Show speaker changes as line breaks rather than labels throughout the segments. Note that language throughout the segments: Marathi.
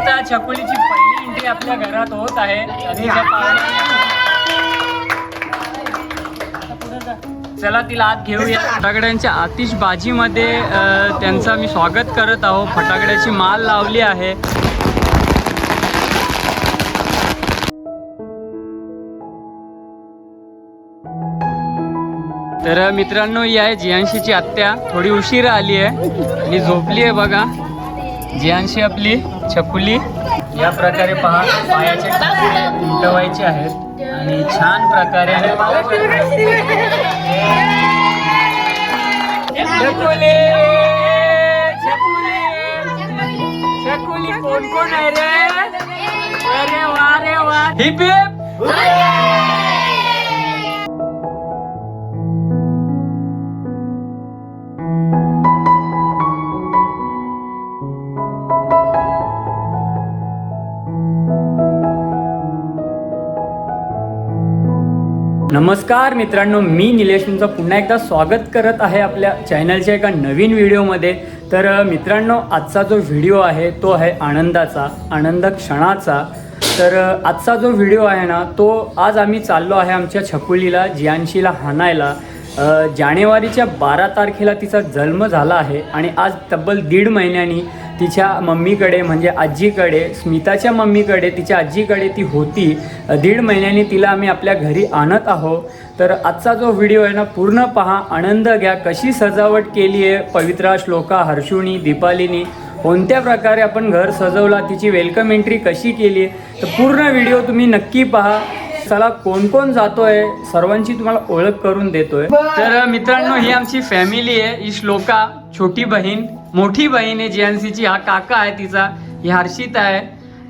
आता छकुलीची पहिली एंट्री आपल्या घरात होत आहे. चला तिला आत घेऊया. फटाकड्यांच्या आतिषबाजीमध्ये त्यांचं मी स्वागत करत आहोत. फटाकड्याची माल लावली आहे. तर मित्रांनो ही आहे जियांशीची आत्या. थोडी उशीर आली आहे. आणि झोपली आहे बघा. जियांशी आपली छकुली या प्रकारे पहा पायाचे टाके उलटवायचे आहेत आणि छान प्रकारे आणि छकुली छकुली छकुली कोण कोण आहे रे? अरे वा रे वा. Hip hip. नमस्कार मित्रांनो मी निलेश तुमचं पुन्हा एकदा स्वागत करत आहे आपल्या चॅनलच्या एका नवीन व्हिडिओमध्ये. तर मित्रांनो आजचा जो व्हिडिओ आहे तो आहे आनंदाचा आनंद क्षणाचा. तर आजचा जो व्हिडिओ आहे ना तो आज आम्ही चाललो आहे आमच्या छकुलीला जियांशीला हाणायला. जानेवारीच्या बारा तारखेला तिचा जन्म झाला आहे आणि आज तब्बल दीड महिन्यांनी तिच्या मम्मीकडे म्हणजे आजीकडे स्मिताच्या मम्मीकडे तिच्या आजीकडे ती होती. दीड महिन्यांनी तिला आम्ही आपल्या घरी आणत आहो तर आजचा जो व्हिडिओ आहे ना पूर्ण पहा आनंद घ्या. कशी सजावट केली आहे पवित्रा श्लोका हर्षुणी दीपालिनी. कोणत्या प्रकारे आपण घर सजवला तिची वेलकम एंट्री कशी केली आहे. तर पूर्ण व्हिडिओ तुम्ही नक्की पहा. चला कोण कोण जातोय सर्वांची तुम्हाला ओळख करून देतोय. तर मित्रांनो ही आमची फॅमिली आहे ही श्लोका छोटी बहीण. मोठी बहीण आहे जियान्सीची हा काका आहे तिचा ही हर्षित आहे.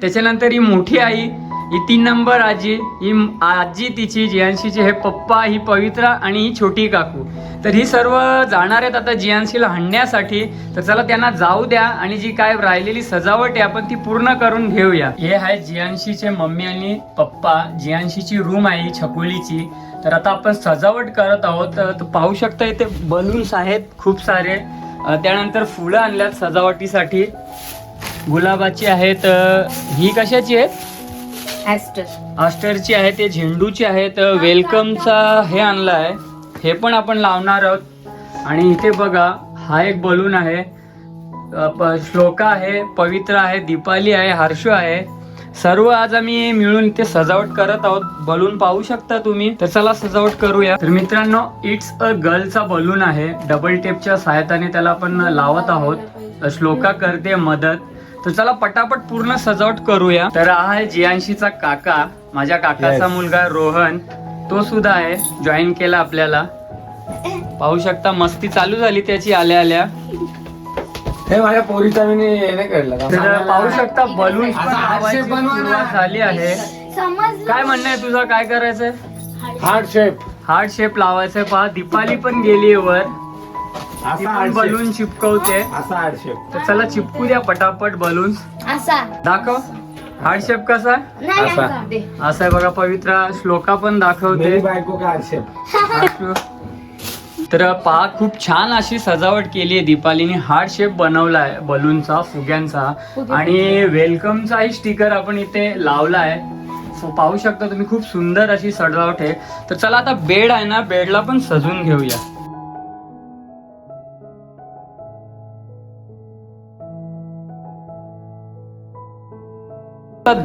त्याच्यानंतर ही मोठी आई ही तीन नंबर आजी ही आजी तिची जियांशीची हे पप्पा ही पवित्रा आणि ही छोटी काकू. तर ही सर्व जाणार आहेत आता जियांशीला हाणण्यासाठी. तर चला त्यांना जाऊ द्या आणि जी काय राहिलेली सजावट आहे आपण ती पूर्ण करून घेऊया. हे आहे जियांशीचे मम्मी आणि पप्पा. जियांशीची रूम आहे छकुलीची. तर आता आपण सजावट करत आहोत. तर पाहू शकता इथे बलून्स आहेत खूप सारे. त्यानंतर फुलं आणल्यात सजावटीसाठी. गुलाबाची आहेत ही कशाची आहेत? आस्टरची आहे ते झेंडूची आहेत. वेलकमचा हे आणलं आहे हे पण आपण लावणार आहोत. आणि इथे बघा हा एक बलून आहे. श्लोका आहे पवित्र आहे दीपाली आहे हर्षू आहे. सर्व आज आम्ही मिळून इथे सजावट करत आहोत. बलून पाहू शकता तुम्ही. तर चला सजावट करूया. तर मित्रांनो इट्स अ गर्लचा बलून आहे. डबल टेपच्या सहायताने त्याला आपण लावत आहोत. श्लोका करते मदत. तर चला पटापट पूर्ण सजावट करूया. तर हा आहे जियांशीचा काका. माझ्या काकाचा. मुलगा रोहन. तो सुद्धा आहे. जॉईन केला आपल्याला. पाहू शकता मस्ती चालू झाली त्याची आल्या आल्या.
हे माझ्या पोरीचा मी हे नाही कळलं?
तर पाहू शकता बलून. झाली आहे.
समजलं.
काय म्हणणं आहे तुझं? काय करायचंय?
हार्ट शेप
हार्ट शेप लावायचंय पहा. दीपाली पण गेली वर. बलून चिपकवते.
असा हार्ट शेप
तर चला चिपकू द्या पटापट बलून
असा.
दाखव. हार्ट शेप कसा
असा.
असा
आहे बघा पवित्रा श्लोका पण दाखवते.
बायको का हार्ट शेप
तर पहा खूप छान अशी सजावट केली आहे. दीपालीने हार्ट शेप बनवला आहे बलूनचा फुग्यांचा. आणि वेलकमचाही स्टिकर आपण इथे लावला आहे सो पाहू शकता तुम्ही खूप सुंदर अशी सजावट आहे. तर चला आता बेड आहे ना बेडला पण सजून घेऊया.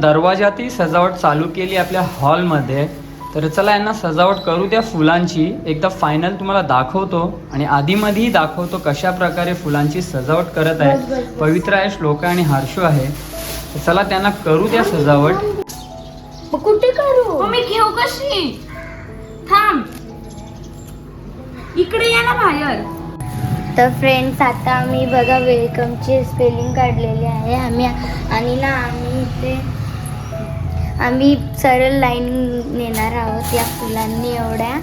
दरवाजातही सजावट चालू केली आपल्या हॉलमध्ये. तर चला यांना सजावट करू द्या फुलांची. एकदा फायनल तुम्हाला दाखवतो आणि आधीमध्येही दाखवतो कशा प्रकारे फुलांची सजावट करत आहे. पवित्र आहे श्लोका आणि हर्षू आहे. तर चला त्यांना करू द्या सजावट.
मग कुठे करू? मी घेऊ कशी? थांब. इकडे ये ना बाहेर.
तर फ्रेंड्स आता आम्ही बघा वेलकमची स्पेलिंग काढलेली आहे. आम्ही आणि ना आम्ही इथे आम्ही सरळ लाईन नेणार आहोत या फुलांनी एवढ्या.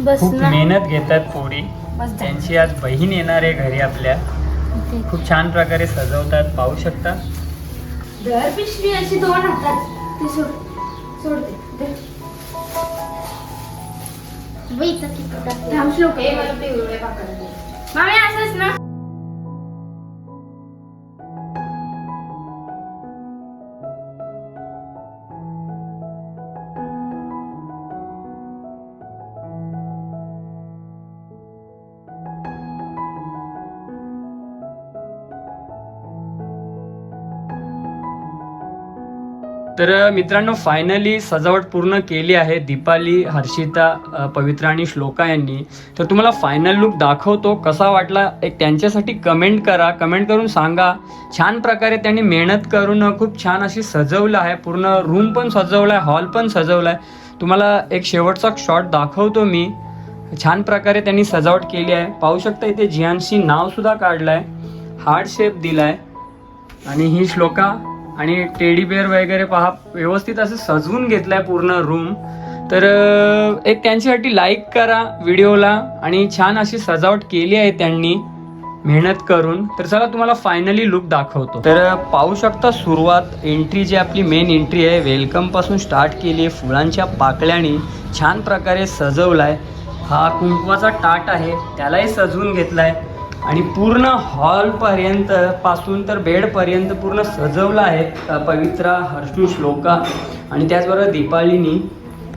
बस
खूप मेहनत घेतात पोरी. त्यांची आज बहीण येणार आहे घरी आपल्या. खूप छान प्रकारे सजवतात पाहू शकता.
दर पिशवी अशी दोन हातात. ती सोड
बाईचा किती
श्लोक हे मला पिवळे पाकळ मामी असंच ना
तर मित्रांनो फायनली सजावट पूर्ण केली आहे दीपाली हर्षिता पवित्रा आणि श्लोका यांनी. तर तुम्हाला फायनल लुक दाखवतो. कसा वाटला? एक त्यांच्यासाठी कमेंट करा. कमेंट करून सांगा. छान प्रकारे त्यांनी मेहनत करून खूप छान अशी सजवलं आहे. पूर्ण रूम पण सजवला आहे हॉल पण सजवला आहे तुम्हाला एक शेवटचा शॉट दाखवतो मी. छान प्रकारे त्यांनी सजावट केली आहे. पाहू शकता इथे जियांशी नावसुद्धा काढलं आहे हार्ट शेप दिला आहे आणि ही श्लोका आणि टेडी बेअर वगैरे पहा व्यवस्थित असं सजवून घेतलाय पूर्ण रूम तर एक त्यांच्यासाठी लाईक करा व्हिडिओला आणि छान अशी सजावट केली आहे त्यांनी मेहनत करून. तर चला तुम्हाला फायनली लुक दाखवतो. तर पाहू शकता सुरुवात एंट्री जी आपली मेन एंट्री आहे वेलकमपासून स्टार्ट केली आहे फुलांच्या पाकळ्यानी छान प्रकारे सजवलाय. हा कुंकवाचा टाट आहे त्यालाही सजवून घेतलाय. आणि पूर्ण हॉलपर्यंत पासून तर बेडपर्यंत पूर्ण सजवलं आहे पवित्रा हर्षू श्लोका. आणि त्याचबरोबर दीपालीनी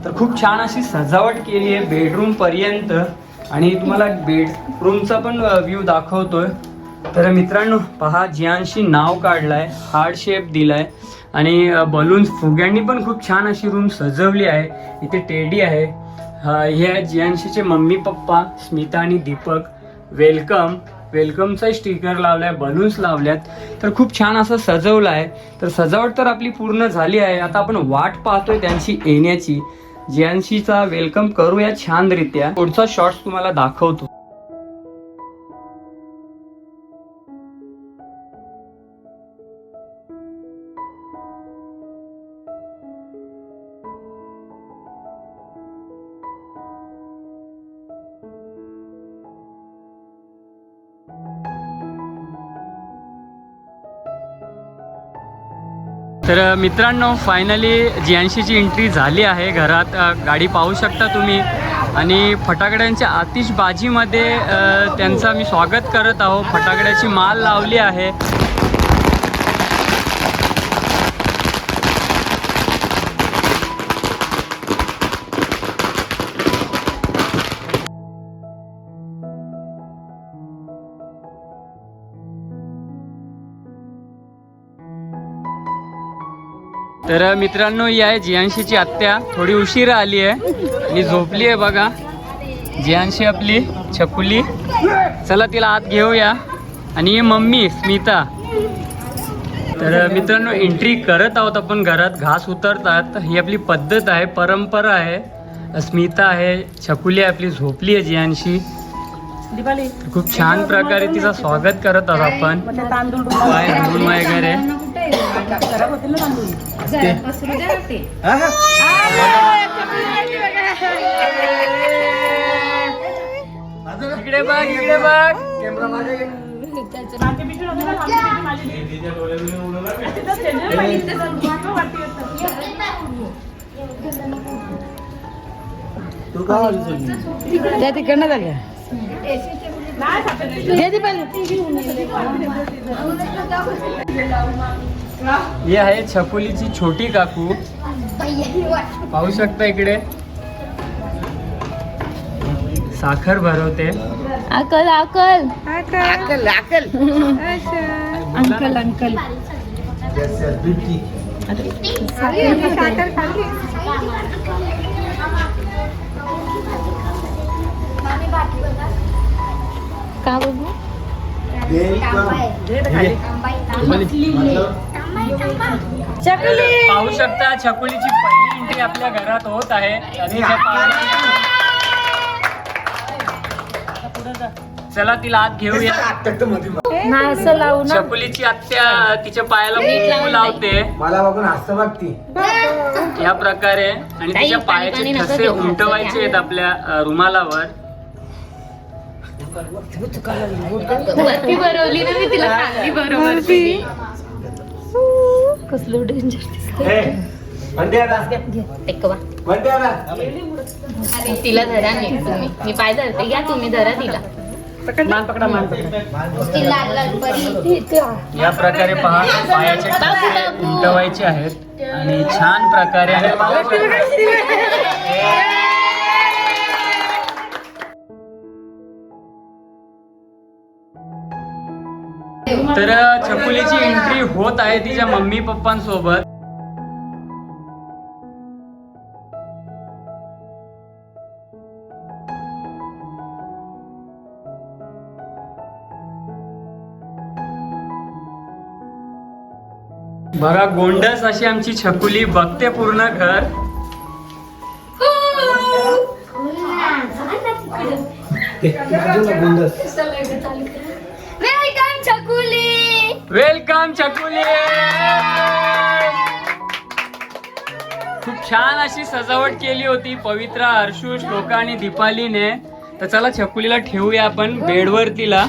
तर खूप छान अशी सजावट केली आहे बेडरूमपर्यंत आणि तुम्हाला बेडरूमचा पण व्ह्यू दाखवतोय. तर मित्रांनो पहा जियांशी नाव काढलाय हार्ड शेप दिलाय. आणि बलून्स फुग्यांनी पण खूप छान अशी रूम सजवली आहे. इथे टेडी आहे. हे आहे जियांशीचे मम्मी पप्पा स्मिता आणि दीपक. वेलकम वेलकमचा स्टिकर लावलाय बलून्स लावल्यात. तर खूप छान असं सजवलं आहे तर सजावट तर आपली पूर्ण झाली आहे. आता आपण वाट पाहतोय त्यांची येण्याची. ज्यांशीचा वेलकम करूया छानरित्या. पुढचा शॉर्ट्स तुम्हाला दाखवतो. तर मित्रांनो फायनली जियांशीची एंट्री झाली आहे घरात. गाडी पाहू शकता तुम्ही. आणि फटाकड्यांच्या आतिषबाजीमध्ये त्यांचा मी स्वागत करत आहो फटाकड्याची माल लावली आहे. तर मित्रांनो ही आहे जियांशीची आत्या. थोडी उशीर आली आहे. आणि झोपली आहे बघा. जियांशी आपली छकुली. चला तिला आत घेऊया. आणि ही मम्मी स्मिता. तर मित्रांनो एंट्री करत आहोत आपण घरात. घास उतरतात. ही आपली पद्धत आहे परंपरा आहे. स्मिता आहे छकुली आहे आपली झोपली आहे जियांशी. खूप छान प्रकारे तिचं स्वागत करत आहोत आपण. पाय धुवून वगैरे. इकडे बघ इकडे बघ.
कॅमेरा माझ्या तू का
त्या तिकडनं झाल्या दे ती पहिले.
ही आहे छकुलीची छोटी काकू. पाहू शकता इकडे? साखर भरवते.
अकल अकल
अक्कल अक्कल अंकल अंकल.
का बघू?
पाहू शकता छकुलीची पहिली एंट्री आपल्या घरात होत आहे. आणि त्या पाहुण्या- चला तिला आत घेऊया.
ना असं लावू ना.
छकुलीची आत्या तिच्या पायाला कुंकू लावते.
मला बघून हसतं बघ ती
या प्रकारे. आणि तिच्या पायाचे ठसे उमटवायचे आहेत आपल्या अ, रुमालावर.
वरती भरवली ना मी तिला. खाली बरोबर कसलं डेंजर तिला धरा नाही तुम्ही. मी पाय धरते घ्या तुम्ही धरा तिला.
या प्रकारे पहा पायाचे उमटवायचे आहेत आणि छान प्रकारे तर छकुलीची एंट्री होत आहे तिच्या मम्मी पप्पांसोबत. बघा गोंडस अशी आमची छकुली बघते पूर्ण घर.
वेलकम छकुली
वेलकम छकुली खूप छान अशी सजावट केली होती पवित्रा हर्षू श्लोका आणि दीपालीने. तर चला छकुलीला ठेवूया आपण बेडवर तिला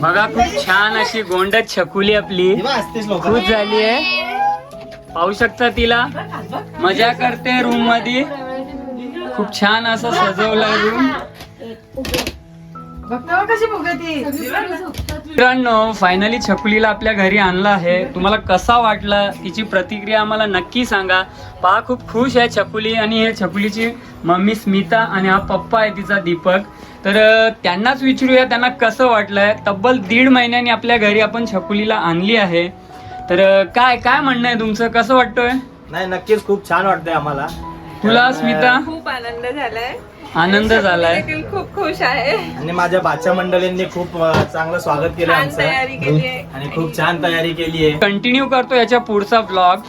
बघा खूप छान अशी गोंडच छकुली आपली. खुश झाली आहे. पाहू शकता तिला? मजा करते रूममध्ये खूप छान असं सजवलंय रूम मित्रांनो फायनली छकुलीला आपल्या घरी आणलं आहे. तुम्हाला कसा वाटला? तिची प्रतिक्रिया आम्हाला नक्की सांगा. पहा खूप खुश आहे छकुली आणि हे छकुलीची मम्मी स्मिता आणि हा पप्पा आहे तिचा दीपक. तर त्यांनाच विचारूया त्यांना कसं वाटलंय? तब्बल दीड महिन्यानी आपल्या घरी आपण छकुलीला आणली आहे. तर काय काय म्हणणं आहे तुमचं? कसं वाटतोय?
नाही नक्कीच खूप छान वाटतंय आम्हाला.
तुला स्मिता?
खूप आनंद झालाय.
आनंद झालाय.
देखील खूप खुश आहे.
आणि माझ्या बाच्या मंडळींनी खूप अं, चांगलं स्वागत केलं
छान
आमचं.
तयारी केली आहे.
आणि खूप छान तयारी केली आहे.
कंटिन्यू करतो याच्या पुढचा ब्लॉग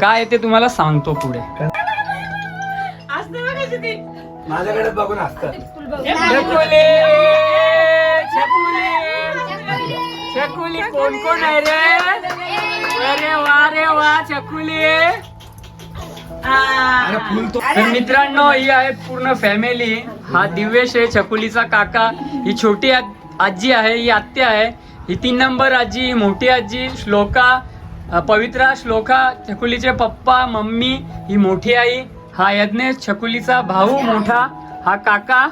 काय आहे ते तुम्हाला सांगतो पुढे.
ती.
माझ्याकडे बघून असतात
छकुली! छकुली! छकुली! कोण कोण आहे रे? अरे वा रे वा तर मित्रांनो ही आहे पूर्ण फॅमिली हा दिव्यश आहे छकुलीचा काका. ही छोटी आजी आहे ही आत्या आहे. ही तीन नंबर आजी ही मोठी आजी श्लोका. पवित्रा श्लोका छकुलीचे पप्पा मम्मी ही मोठी आई. हा यज्ञेश छकुलीचा भाऊ मोठा. हा काका.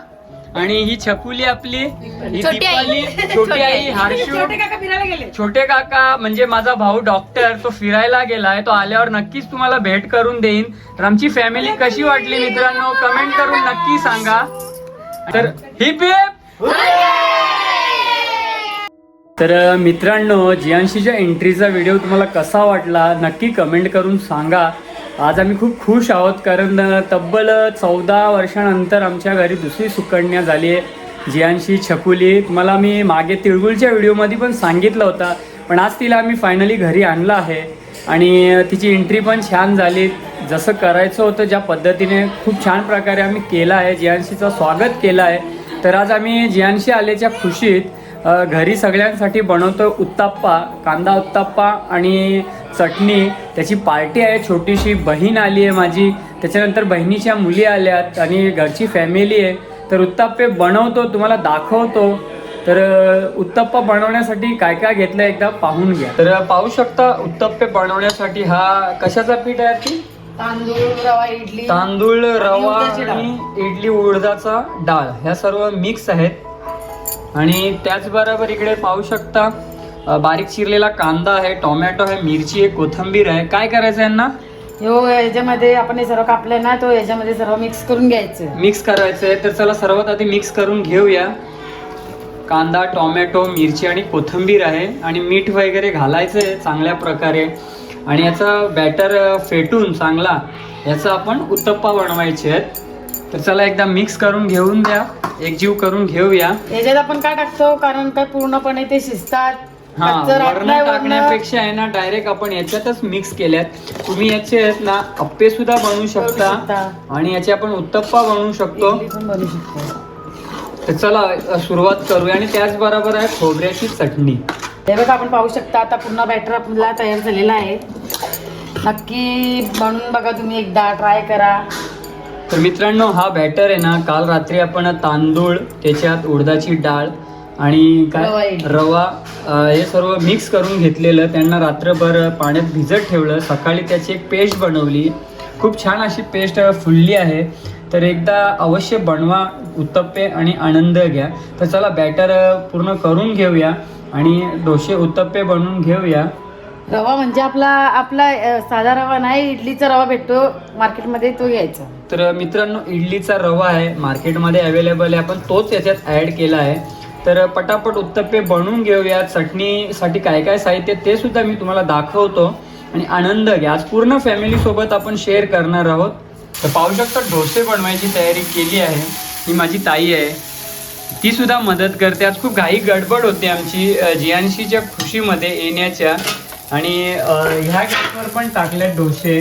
आणि ही छकुली आपली ही
छोटी आई.
दीपाली छोटी आई हर्षू.
छोटे काका फिरायला गेले.
छोटे काका म्हणजे माझा भाऊ डॉक्टर तो फिरायला गेलाय तो आल्यावर नक्कीच तुम्हाला भेट करून देईन. तर आमची फॅमिली कशी वाटली मित्रांनो? कमेंट करून नक्की सांगा. तर हिप हिप तर मित्रांनो जियांशीच्या एंट्रीचा व्हिडिओ तुम्हाला कसा वाटला नक्की कमेंट करून सांगा. आज आम्ही खूप खुश आहोत कारण तब्बल चौदा वर्षानंतर आमच्या घरी दुसरी सुकन्या झाली आहे जियांशी छकुली. तुम्हाला मी मागे तिळगुळच्या व्हिडिओमध्ये पण सांगितलं होता पण आज तिला आम्ही फायनली घरी आणलं आहे आणि तिची एंट्री पण छान झाली. जसं करायचं होतं ज्या पद्धतीने खूप छान प्रकारे आम्ही केलं आहे जियांशीचं स्वागत केलं आहे. तर आज आम्ही जियांशी आल्याच्या खुशीत घरी सगळ्यांसाठी बनवतो उत्ताप्पा कांदा उत्ताप्पा आणि चटणी त्याची पार्टी आहे छोटीशी बहीण आली आहे माझी. त्याच्यानंतर बहिणीच्या मुली आल्यात आणि घरची फॅमिली आहे. तर उत्ताप्पे बनवतो तुम्हाला दाखवतो. तर उत्तप्पा बनवण्यासाठी काय काय घेतलं एकदा पाहून घ्या. तर पाहू शकता उत्तप्पे बनवण्यासाठी हा कशाचा पीठ आहे ती
तांदूळ रवा इडली.
तांदूळ रवा. आणि इडली उडदाचा डाळ. ह्या सर्व मिक्स आहेत. आणि त्याचबरोबर इकडे पाहू शकता बारीक चिरलेला कांदा आहे टोमॅटो आहे मिरची आहे कोथंबीर आहे. काय करायचं यांना?
हो याच्यामध्ये आपण हे सर्व कापलंय ना तो याच्यामध्ये सर्व मिक्स करून घ्यायचं.
मिक्स करायचं आहे तर चला सर्वात आधी मिक्स करून घेऊया. कांदा टोमॅटो मिरची आणि कोथिंबीर आहे आणि मीठ वगैरे घालायचं आहे चांगल्या प्रकारे. आणि याचा बॅटर फेटून चांगला याचा आपण उत्तप्पा बनवायचे आहेत. तर चला एकदा मिक्स करून घेऊन द्या. एकजीव करून घेऊया.
याच्यात आपण काय टाकतो? कारण काय पूर्णपणे ते शिजतात.
हा टाकण्यापेक्षा आहे ना डायरेक्ट आपण याच्यातच मिक्स केल्यात. तुम्ही याचे आहेत ना अप्पे सुद्धा बनवू शकता. आणि याचे आपण उत्तप्पा बनवू शकतो. तर चला सुरुवात करूया. आणि त्याचबरोबर आहे खोबऱ्याची चटणी.
हे बघा आपण पाहू शकता आता पूर्ण बॅटर आपला तयार झालेला आहे. नक्की बनवून बघा तुम्ही एकदा ट्राय करा.
तर मित्रांनो हा बॅटर आहे ना काल रात्री आपण तांदूळ त्याच्यात उडदाची डाळ आणि काय. रवा हे सर्व मिक्स करून घेतलेलं त्यांना रात्रभर पाण्यात भिजत ठेवलं. सकाळी त्याची एक पेस्ट बनवली. खूप छान अशी पेस्ट फुलली आहे. तर एकदा अवश्य बनवा उत्तप्पे आणि आनंद घ्या. तर चला बॅटर पूर्ण करून घेऊया आणि डोसे उत्तप्पे बनवून घेऊया.
रवा म्हणजे आपला आपला साधा रवा नाही इडलीचा रवा भेटतो. मार्केटमध्ये तो घ्यायचा.
तर मित्रांनो इडलीचा रवा आहे. मार्केटमध्ये अवेलेबल आहे. आपण तोच याच्यात ॲड केला आहे. तर पटापट उत्तप्पे बनवून घेऊया. चटणीसाठी काय काय साहित्य ते सुद्धा मी तुम्हाला दाखवतो. आणि आनंद घ्या. आज पूर्ण फॅमिलीसोबत आपण शेअर करणार आहोत. तर पाहू शकता डोसे बनवायची तयारी केली आहे. ही माझी ताई आहे. ती सुद्धा मदत करते. आज खूप घाई गडबड होते आमची जियांशीच्या खुशीमध्ये येण्याच्या. आणि ह्या गॅसवर पण टाकले डोसे.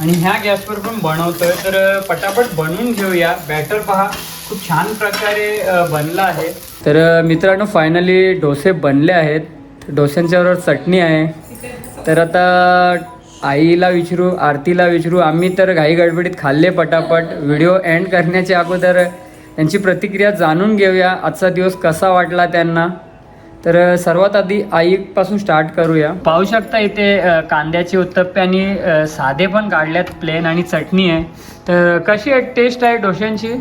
आणि ह्या गॅसवर पण बनवतोय. तर पटापट बनवून घेऊया. बॅटर पहा. खूप छान प्रकारे बनला आहे. तर मित्रांनो फायनली डोसे बनले आहेत. डोस्यांच्याबरोबर चटणी आहे. तर आता आईला विचारू आरतीला विचारू. आम्ही तर घाई गडबडीत खाल्ले पटापट. व्हिडिओ एंड करण्याच्या अगोदर त्यांची प्रतिक्रिया जाणून घेऊया. आजचा दिवस कसा वाटला त्यांना? तर सर्वात आधी आईपासून स्टार्ट करूया. पाहू शकता इथे कांद्याचे उत्तप्पे आणि साधे पण काढल्यात प्लेन आणि चटणी आहे. तर कशी आहे? टेस्ट आहे डोशांची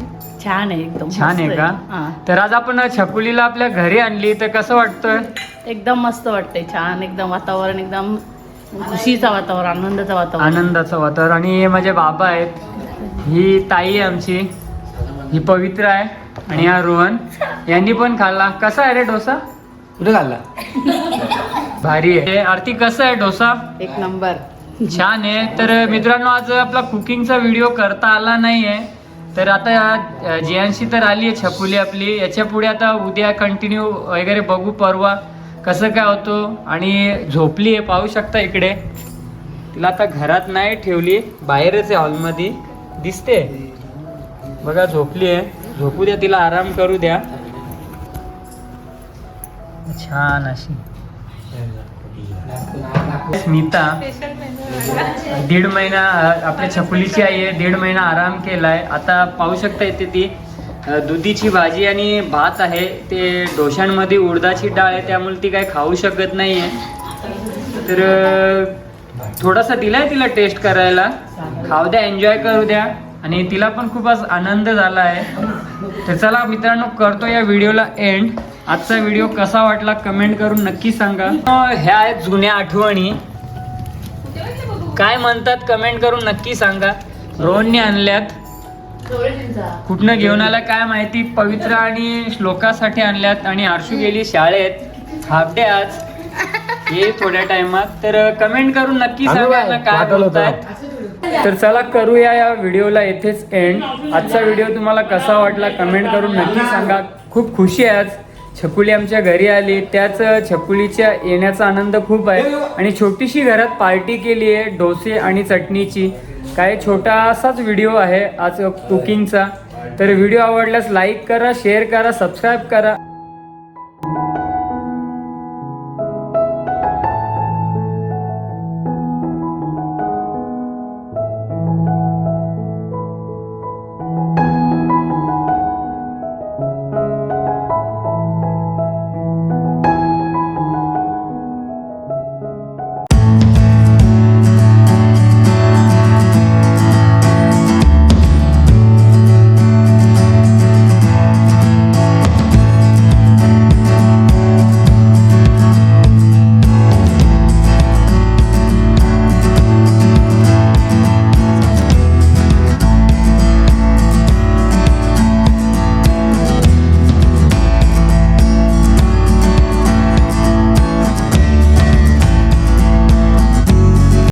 छान आहे एकदम
छान आहे का. तर आज आपण छकुलीला आपल्या घरी आणली. तर कसं वाटतंय?
एकदम मस्त वाटतंय छान एकदम वातावरण एकदम खुशीचं वातावरण आनंदाचं वातावरण.
आनंदाचं वातावरण. आणि हे माझे बाबा आहेत. ही ताई आहे आमची. ही पवित्र आहे. आणि हा रोहन. यांनी पण खाल्ला. कसा आहे रे डोसा?
कुठे घालला
भारी आहे. आरती कसा आहे डोसा?
एक नंबर.
छान आहे. तर मित्रांनो आज आपला कुकिंगचा व्हिडिओ करता आला नाही आहे तर आता जियांशी तर आली आहे छकुली आपली. याच्यापुढे आता उद्या कंटिन्यू वगैरे बघू परवा. कसं काय होतो आणि झोपली आहे पाहू शकता इकडे. तिला आता घरात नाही ठेवली बाहेरच आहे हॉलमध्ये. दिसते. बघा झोपली आहे. झोपू द्या तिला आराम करू द्या. छान अशी. स्मिता दीड महिना आपल्या छकुलीची आई आहे दीड महिना आराम केलाय. आता पाहू शकता इथे ती दुधीची भाजी आणि भात आहे. ते डोशांमध्ये उडदाची डाळ आहे त्यामुळे ती काय खाऊ शकत नाही आहे तर थोडासा दिलाय तिला टेस्ट करायला. खाऊ द्या एन्जॉय करू द्या. आणि तिला पण खूपच आनंद झाला आहे. तर चला मित्रांनो करतो या व्हिडिओला एंड आजचा व्हिडिओ कसा वाटला कमेंट करून नक्की सांगा. ह्या आहेत जुन्या आठवणी. काय म्हणतात कमेंट करून नक्की सांगा. रोहनने आणल्यात. कुठनं घेऊन आला काय माहिती. पवित्र आणि श्लोकासाठी आणल्यात आणि आरशू गेली शाळेत. हाफ डे आज. ये थोड्या टाइमात तर कमेंट करून नक्की सांगा
काय?
ना काय. बोलतायत तर चला करूया या व्हिडिओला येथेच एंड आजचा व्हिडिओ तुम्हाला कसा वाटला कमेंट करून नक्की सांगा. खूप खुशी आहे आज. छकुली आमच्या घरी आली. त्याच छकुलीच्या येण्याचा आनंद खूप आहे. आणि छोटीशी घरात पार्टी केली आहे डोसे आणि चटणीची. काय छोटासाच व्हिडिओ आहे आज कुकिंगचा. तर व्हिडिओ आवडल्यास लाईक करा शेअर करा सबस्क्राईब करा.